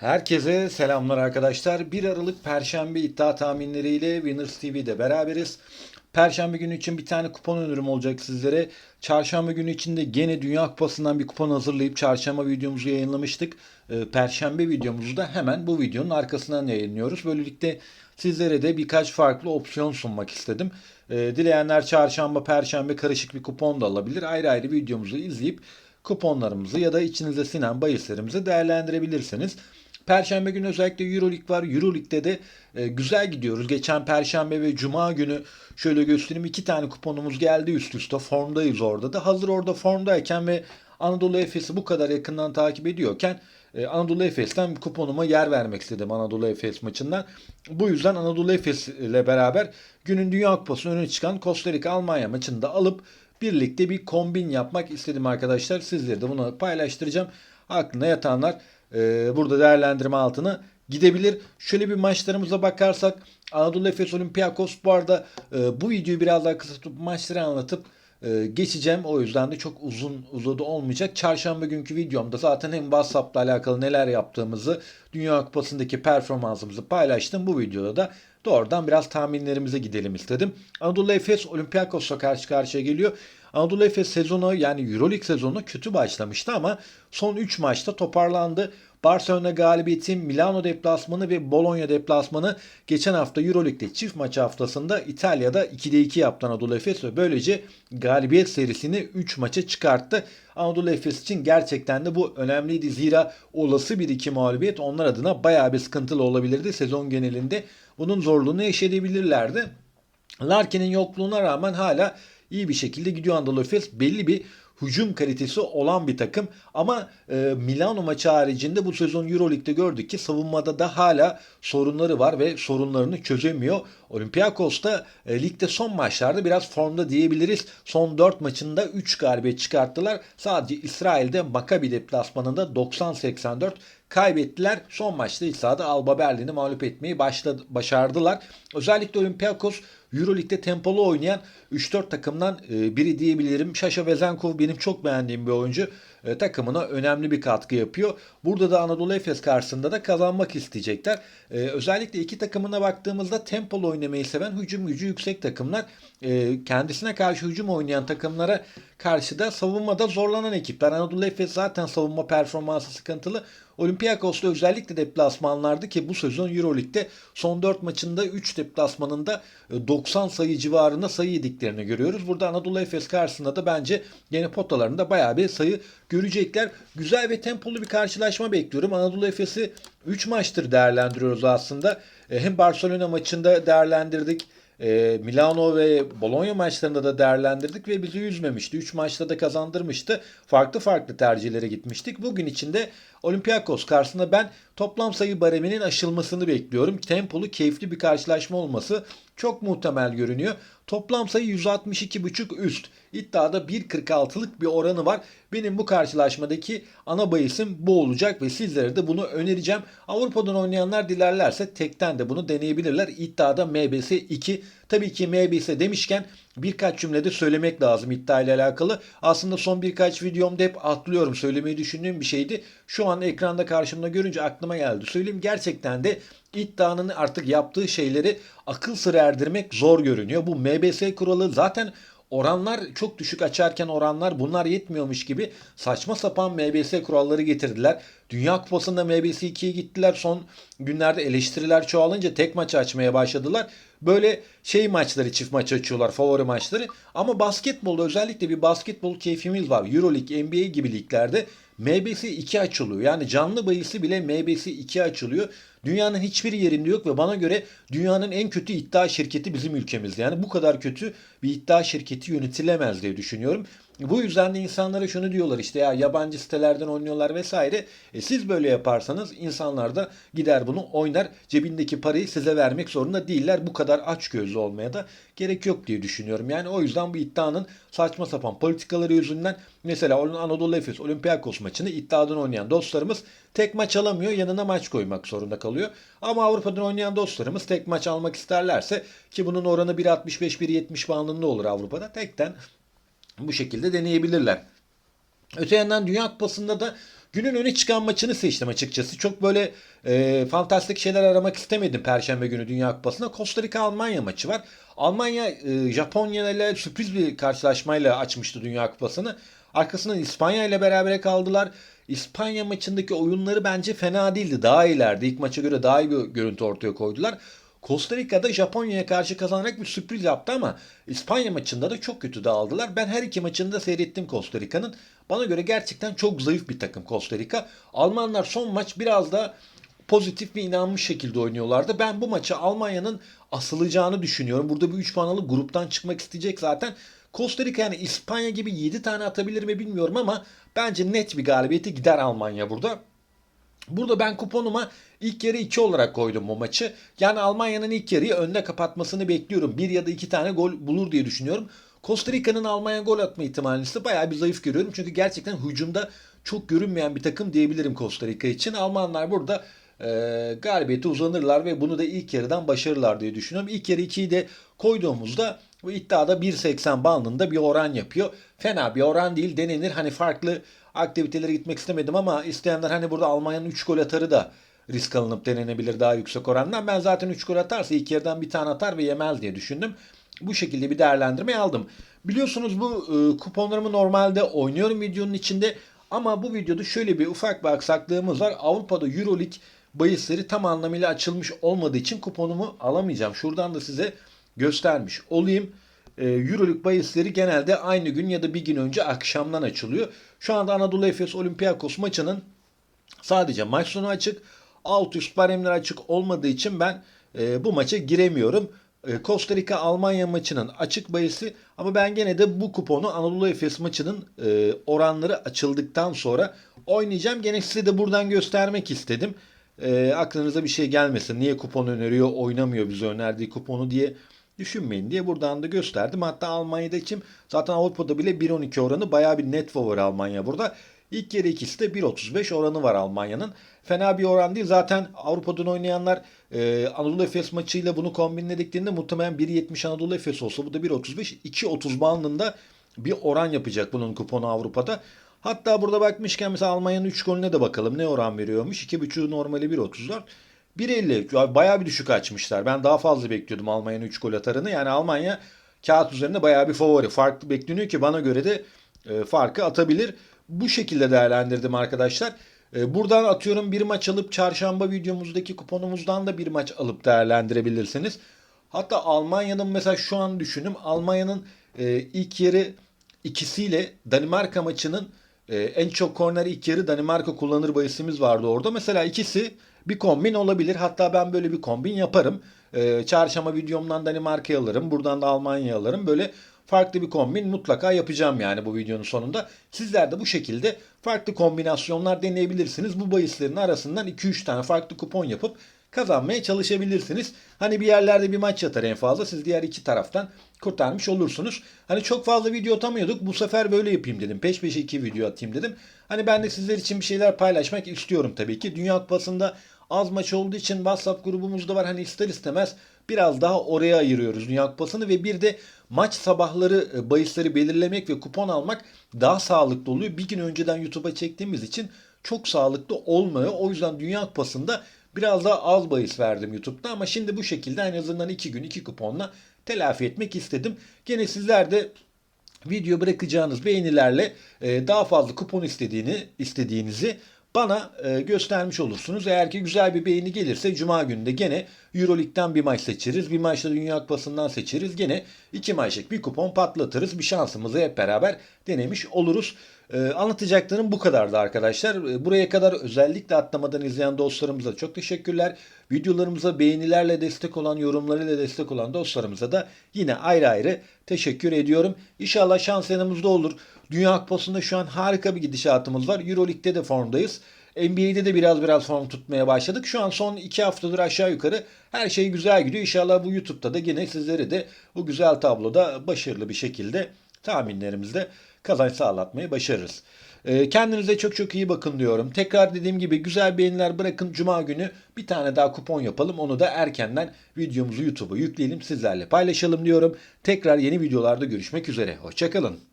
Herkese selamlar arkadaşlar. 1 Aralık Perşembe iddia tahminleriyle Winners TV'de beraberiz. Perşembe günü için bir tane kupon önerim olacak sizlere. Çarşamba günü için de gene Dünya Kupası'ndan bir kupon hazırlayıp çarşamba videomuzu yayınlamıştık. Ee, Perşembe videomuzu da hemen bu videonun arkasından yayınlıyoruz. Böylelikle sizlere de birkaç farklı opsiyon sunmak istedim. Ee, Dileyenler çarşamba, perşembe karışık bir kupon da alabilir. Ayrı ayrı videomuzu izleyip kuponlarımızı ya da içinize sinen bahislerimizi değerlendirebilirsiniz. Perşembe günü özellikle Euroleague var. Euroleague'de de e, güzel gidiyoruz. Geçen Perşembe ve Cuma günü şöyle göstereyim iki tane kuponumuz geldi üst üste. Formdayız orada da. Hazır orada formdayken ve Anadolu Efes'i bu kadar yakından takip ediyorken e, Anadolu Efes'ten kuponuma yer vermek istedim Anadolu Efes maçından. Bu yüzden Anadolu Efes ile beraber günün Dünya Kupası'nın öne çıkan Costa Rica Almanya maçını da alıp birlikte bir kombin yapmak istedim arkadaşlar. Sizlere de bunu paylaştıracağım. Aklına yatanlar e, burada değerlendirme altına gidebilir. Şöyle bir maçlarımıza bakarsak Anadolu Efes Olympiakos bu arada e, bu videoyu biraz daha kısa tutup maçları anlatıp e, geçeceğim. O yüzden de çok uzun uzadı olmayacak. Çarşamba günkü videomda zaten hem WhatsApp'la alakalı neler yaptığımızı, Dünya Kupası'ndaki performansımızı paylaştım. Bu videoda da doğrudan biraz tahminlerimize gidelim istedim. Anadolu Efes Olympiakos'la karşı karşıya geliyor. Anadolu Efes sezonu yani Euroleague sezonu kötü başlamıştı ama son 3 maçta toparlandı. Barcelona galibiyeti, Milano deplasmanı ve Bologna deplasmanı geçen hafta Euroleague'de çift maç haftasında İtalya'da 2'de 2 yaptı Anadolu Efes ve böylece galibiyet serisini 3 maça çıkarttı. Anadolu Efes için gerçekten de bu önemliydi. Zira olası bir iki mağlubiyet onlar adına bayağı bir sıkıntılı olabilirdi sezon genelinde. Bunun zorluğunu yaşayabilirlerdi. Larkin'in yokluğuna rağmen hala iyi bir şekilde gidiyor Anadolu Efes. Belli bir hücum kalitesi olan bir takım. Ama e, Milano maçı haricinde bu sezon Euroleague'de gördük ki savunmada da hala sorunları var ve sorunlarını çözemiyor. Olympiakos da e, ligde son maçlarda biraz formda diyebiliriz. Son 4 maçında 3 galibiyet çıkarttılar. Sadece İsrail'de Maccabi deplasmanında 90-84 kaybettiler. Son maçta İsa'da Alba Berlin'i mağlup etmeyi başladı, başardılar. Özellikle Olympiakos Euroleague'de tempolu oynayan 3-4 takımdan e, biri diyebilirim. Şaşa Vezenkov benim çok beğendiğim bir oyuncu. E, takımına önemli bir katkı yapıyor. Burada da Anadolu Efes karşısında da kazanmak isteyecekler. E, özellikle iki takımına baktığımızda tempolu oynamayı seven hücum gücü yüksek takımlar. Kendisine karşı hücum oynayan takımlara karşı da savunmada zorlanan ekipler. Anadolu Efes zaten savunma performansı sıkıntılı. Olympiakos'ta özellikle deplasmanlardı ki bu sezon Euroleague'de son 4 maçında 3 deplasmanında 90 sayı civarında sayı yediklerini görüyoruz. Burada Anadolu Efes karşısında da bence yeni potalarında bayağı bir sayı görecekler. Güzel ve tempolu bir karşılaşma bekliyorum. Anadolu Efes'i 3 maçtır değerlendiriyoruz aslında. Hem Barcelona maçında değerlendirdik. E, Milano ve Bologna maçlarında da değerlendirdik ve bizi üzmemişti. 3 maçta da kazandırmıştı. Farklı farklı tercihlere gitmiştik. Bugün içinde Olympiakos karşısında ben toplam sayı bareminin aşılmasını bekliyorum. Tempolu, keyifli bir karşılaşma olması çok muhtemel görünüyor. Toplam sayı 162.5 üst. İddiada 1.46'lık bir oranı var. Benim bu karşılaşmadaki ana bahisim bu olacak ve sizlere de bunu önereceğim. Avrupa'dan oynayanlar dilerlerse tekten de bunu deneyebilirler. İddiada MBS 2. Tabii ki MBS demişken birkaç cümlede söylemek lazım iddia ile alakalı. Aslında son birkaç videomda hep atlıyorum. Söylemeyi düşündüğüm bir şeydi. Şu an ekranda karşımda görünce aklıma geldi. Söyleyeyim gerçekten de iddianın artık yaptığı şeyleri akıl sır erdirmek zor görünüyor. Bu MBS kuralı zaten oranlar çok düşük açarken oranlar bunlar yetmiyormuş gibi saçma sapan MBS kuralları getirdiler. Dünya Kupası'nda MBS 2'ye gittiler. Son günlerde eleştiriler çoğalınca tek maç açmaya başladılar. Böyle şey maçları çift maç açıyorlar favori maçları. Ama basketbolda özellikle bir basketbol keyfimiz var. Euroleague, NBA gibi liglerde MBS 2 açılıyor. Yani canlı bahisi bile MBS 2 açılıyor. Dünyanın hiçbir yerinde yok ve bana göre dünyanın en kötü iddia şirketi bizim ülkemizde. Yani bu kadar kötü bir iddia şirketi yönetilemez diye düşünüyorum. Bu yüzden de insanlara şunu diyorlar işte ya yabancı sitelerden oynuyorlar vesaire. E siz böyle yaparsanız insanlar da gider bunu oynar. Cebindeki parayı size vermek zorunda değiller. Bu kadar aç gözlü olmaya da gerek yok diye düşünüyorum. Yani o yüzden bu iddianın saçma sapan politikaları yüzünden mesela Anadolu Efes Olympiakos maçını iddiadan oynayan dostlarımız tek maç alamıyor yanına maç koymak zorunda kalıyor. Ama Avrupa'dan oynayan dostlarımız tek maç almak isterlerse ki bunun oranı 1.65-1.70 bandında olur Avrupa'da tekten bu şekilde deneyebilirler. Öte yandan Dünya Kupası'nda da Günün öne çıkan maçını seçtim açıkçası. Çok böyle e, fantastik şeyler aramak istemedim Perşembe günü Dünya Kupası'nda. Costa Rica Almanya maçı var. Almanya e, Japonya ile sürpriz bir karşılaşmayla açmıştı Dünya Kupası'nı. Arkasından İspanya ile berabere kaldılar. İspanya maçındaki oyunları bence fena değildi. Daha iyilerdi. İlk maça göre daha iyi bir görüntü ortaya koydular. Costa Rica'da Japonya'ya karşı kazanarak bir sürpriz yaptı ama İspanya maçında da çok kötü dağıldılar. Ben her iki maçını da seyrettim Costa Rica'nın. Bana göre gerçekten çok zayıf bir takım Costa Rica. Almanlar son maç biraz da pozitif ve inanmış şekilde oynuyorlardı. Ben bu maçı Almanya'nın asılacağını düşünüyorum. Burada bir 3 puan alıp gruptan çıkmak isteyecek zaten. Costa Rica yani İspanya gibi 7 tane atabilir mi bilmiyorum ama bence net bir galibiyeti gider Almanya burada. Burada ben kuponuma ilk yarı 2 olarak koydum bu maçı. Yani Almanya'nın ilk yarıyı önde kapatmasını bekliyorum. Bir ya da iki tane gol bulur diye düşünüyorum. Costa Rica'nın Almanya gol atma ihtimalini ise bayağı bir zayıf görüyorum. Çünkü gerçekten hücumda çok görünmeyen bir takım diyebilirim Costa Rica için. Almanlar burada e, galibiyete uzanırlar ve bunu da ilk yarıdan başarırlar diye düşünüyorum. İlk yarı 2'yi de koyduğumuzda bu iddiada 1.80 bandında bir oran yapıyor. Fena bir oran değil denenir. Hani farklı aktivitelere gitmek istemedim ama isteyenler hani burada Almanya'nın 3 gol atarı da risk alınıp denenebilir daha yüksek orandan. Ben zaten 3 gol atarsa ilk yarıdan bir tane atar ve yemez diye düşündüm. Bu şekilde bir değerlendirme aldım. Biliyorsunuz bu e, kuponlarımı normalde oynuyorum videonun içinde ama bu videoda şöyle bir ufak bir aksaklığımız var. Avrupa'da Euroleague bahisleri tam anlamıyla açılmış olmadığı için kuponumu alamayacağım. Şuradan da size göstermiş olayım. E, Euroleague bahisleri genelde aynı gün ya da bir gün önce akşamdan açılıyor. Şu anda Anadolu Efes Olympiakos maçının sadece maç sonu açık. Alt üst baremler açık olmadığı için ben e, bu maça giremiyorum. E, Costa Rica Almanya maçının açık bahisi ama ben gene de bu kuponu Anadolu Efes maçının e, oranları açıldıktan sonra oynayacağım. Gene size de buradan göstermek istedim. E, aklınıza bir şey gelmesin. Niye kupon öneriyor, oynamıyor bize önerdiği kuponu diye düşünmeyin diye buradan da gösterdim. Hatta Almanya'da için zaten Avrupa'da bile 1.12 oranı bayağı bir net favori Almanya burada. İlk yarı ikisi de 1.35 oranı var Almanya'nın. Fena bir oran değil. Zaten Avrupa'dan oynayanlar e, Anadolu Efes maçıyla bunu kombinlediklerinde muhtemelen 1.70 Anadolu Efes olsa bu da 1.35 2.30 bandında bir oran yapacak bunun kuponu Avrupa'da. Hatta burada bakmışken mesela Almanya'nın 3 golüne de bakalım ne oran veriyormuş. 2.5 normali 1.34. 1.53 bayağı bir düşük açmışlar. Ben daha fazla bekliyordum Almanya'nın 3 gol atarını. Yani Almanya kağıt üzerinde bayağı bir favori. Farklı bekleniyor ki bana göre de e, farkı atabilir. Bu şekilde değerlendirdim arkadaşlar. E, buradan atıyorum bir maç alıp çarşamba videomuzdaki kuponumuzdan da bir maç alıp değerlendirebilirsiniz. Hatta Almanya'nın mesela şu an düşünüm Almanya'nın e, ilk yeri ikisiyle Danimarka maçının e, en çok korner ilk yarı Danimarka kullanır bayisimiz vardı orada. Mesela ikisi bir kombin olabilir. Hatta ben böyle bir kombin yaparım. E, çarşamba videomdan Danimarka'yı alırım. Buradan da Almanya'yı alırım. Böyle farklı bir kombin mutlaka yapacağım yani bu videonun sonunda. Sizler de bu şekilde farklı kombinasyonlar deneyebilirsiniz. Bu bahislerin arasından 2-3 tane farklı kupon yapıp kazanmaya çalışabilirsiniz. Hani bir yerlerde bir maç yatar en fazla. Siz diğer iki taraftan kurtarmış olursunuz. Hani çok fazla video atamıyorduk. Bu sefer böyle yapayım dedim. Peş peşe iki video atayım dedim. Hani ben de sizler için bir şeyler paylaşmak istiyorum tabii ki. Dünya Kupası'nda az maç olduğu için WhatsApp grubumuzda var. Hani ister istemez biraz daha oraya ayırıyoruz Dünya Kupası'nı ve bir de maç sabahları e, bahisleri belirlemek ve kupon almak daha sağlıklı oluyor. Bir gün önceden YouTube'a çektiğimiz için çok sağlıklı olmuyor. O yüzden Dünya Kupası'nda biraz daha az bahis verdim YouTube'da ama şimdi bu şekilde en azından 2 gün 2 kuponla telafi etmek istedim. Gene sizler de video bırakacağınız beğenilerle e, daha fazla kupon istediğini istediğinizi bana e, göstermiş olursunuz. Eğer ki güzel bir beğeni gelirse Cuma günü de gene Euroleague'den bir maç seçeriz. Bir maçta Dünya Kupası'ndan seçeriz. Gene iki maçlık bir kupon patlatırız. Bir şansımızı hep beraber denemiş oluruz. Ee, anlatacaklarım bu kadardı arkadaşlar. Ee, buraya kadar özellikle atlamadan izleyen dostlarımıza çok teşekkürler. Videolarımıza beğenilerle destek olan, yorumlarıyla destek olan dostlarımıza da yine ayrı ayrı teşekkür ediyorum. İnşallah şans yanımızda olur. Dünya Kupası'nda şu an harika bir gidişatımız var. Euroleague'de de formdayız. NBA'de de biraz biraz form tutmaya başladık. Şu an son iki haftadır aşağı yukarı her şey güzel gidiyor. İnşallah bu YouTube'da da yine sizlere de bu güzel tabloda başarılı bir şekilde tahminlerimizde kazanç sağlatmayı başarırız. Ee, kendinize çok çok iyi bakın diyorum. Tekrar dediğim gibi güzel beğeniler bırakın. Cuma günü bir tane daha kupon yapalım. Onu da erkenden videomuzu YouTube'a yükleyelim. Sizlerle paylaşalım diyorum. Tekrar yeni videolarda görüşmek üzere. Hoşçakalın.